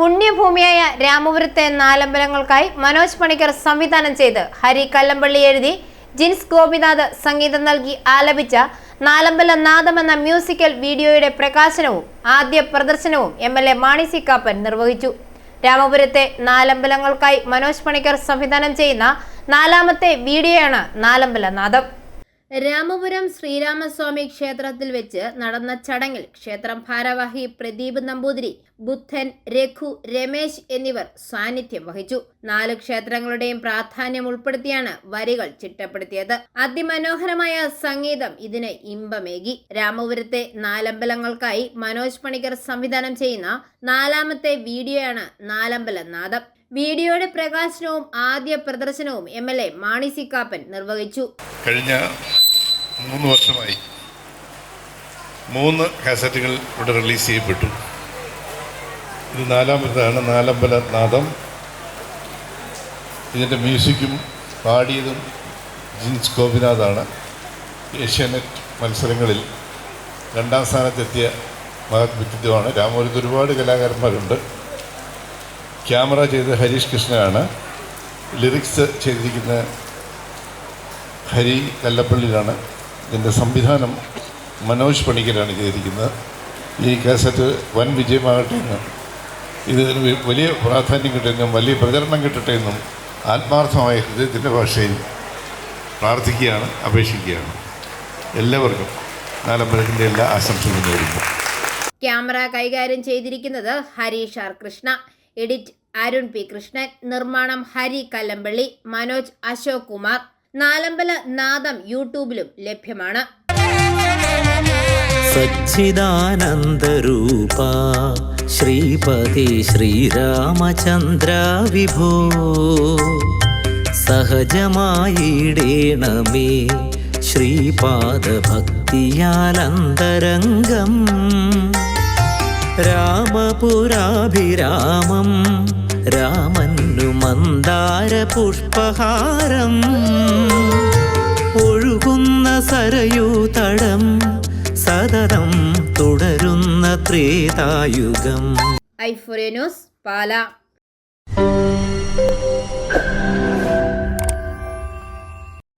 പുണ്യഭൂമിയായ രാമപുരത്തെ നാലമ്പലങ്ങൾക്കായി മനോജ് പണിക്കർ സംവിധാനം ചെയ്ത് ഹരി കല്ലമ്പള്ളി എഴുതി ജിൻസ് ഗോപിനാഥ് സംഗീതം നൽകി ആലപിച്ച നാലമ്പല നാദം എന്ന മ്യൂസിക്കൽ വീഡിയോയുടെ പ്രകാശനവും ആദ്യ പ്രദർശനവും M L A Mani C Kappan നിർവഹിച്ചു. രാമപുരത്തെ നാലമ്പലങ്ങൾക്കായി മനോജ് പണിക്കർ സംവിധാനം ചെയ്യുന്ന നാലാമത്തെ വീഡിയോയാണ് നാലമ്പല നാദം. രാമപുരം ശ്രീരാമസ്വാമി ക്ഷേത്രത്തിൽ വെച്ച് നടന്ന ചടങ്ങിൽ ക്ഷേത്രം ഭാരവാഹി പ്രദീപ് നമ്പൂതിരി ബുദ്ധൻ രഘു രമേശ് എന്നിവർ സാന്നിധ്യം വഹിച്ചു. നാല് ക്ഷേത്രങ്ങളുടെയും പ്രാധാന്യം ഉൾപ്പെടുത്തിയാണ് വരികൾ ചിട്ടപ്പെടുത്തിയത്. അതിമനോഹരമായ സംഗീതം ഇതിന് ഇമ്പമേകി. രാമപുരത്തെ നാലമ്പലങ്ങൾക്കായി മനോജ് പണിക്കർ സംവിധാനം ചെയ്യുന്ന നാലാമത്തെ വീഡിയോയാണ് നാലമ്പല നാദം വീഡിയോയുടെ പ്രകാശനവും ആദ്യ പ്രദർശനവും M L A Mani C Kappan നിർവഹിച്ചു. കഴിഞ്ഞ മൂന്ന് വർഷമായി. മൂന്ന് കാസറ്റുകൾ ഇവിടെ റിലീസ് ചെയ്യപ്പെട്ടു. ഇത് നാലാമതാണ് നാലമ്പല നാദം ഇതിന്റെ മ്യൂസിക്കും പാടിയതും ജിൻസ് ഗോപിനാഥാണ്. ഏഷ്യാനെറ്റ് മത്സരങ്ങളിൽ രണ്ടാം സ്ഥാനത്തെത്തിയ മഹത് വ്യക്തിത്വമാണ് രാമപുരത്ത് ഒരുപാട് കലാകാരന്മാരുണ്ട്. ക്യാമറ ചെയ്ത് ഹരീഷ് കൃഷ്ണനാണ്. ലിറിക്സ് ചെയ്തിരിക്കുന്ന ഹരി കല്ലപ്പള്ളിയിലാണ്. ഇതിന്റെ സംവിധാനം മനോജ് പണിക്കരാണ് ചെയ്തിരിക്കുന്നത്. ഈ കാസറ്റ് വൻ വിജയമാകട്ടെ എന്നും ഇതിന് വലിയ പ്രാധാന്യം കിട്ടുമെന്നും വലിയ പ്രചരണം കിട്ടട്ടെ എന്നും ആത്മാർത്ഥമായ ഹൃദയത്തിന്റെ ഭാഷയിൽ പ്രാർത്ഥിക്കുകയാണ് അപേക്ഷിക്കുകയാണ്. എല്ലാവർക്കും നാലമ്പലത്തിന്റെ എല്ലാ ആശംസകളും നേരുന്നു. ക്യാമറ കൈകാര്യം ചെയ്തിരിക്കുന്നത് Harish R Krishna edit Arun P Krishnan നിർമ്മാണം ഹരി കല്ലമ്പള്ളി മനോജ് അശോക് കുമാർ നാലമ്പല നാദം യൂട്യൂബിലും ലഭ്യമാണ്. സച്ചിദാനന്ദരൂപ ശ്രീപതി ശ്രീരാമചന്ദ്ര വിഭോ സഹജമായിടേണമേ ശ്രീപാദഭക്തിയാലന്തരംഗം രാമപുരാഭിരാമം രാമന്നു മന്ദാര പുഷ്പഹാരം ഒഴുകുന്ന സരയൂ തടം സതതം തുടരുന്ന ത്രേതായുഗം. ന്യൂസ് പാല.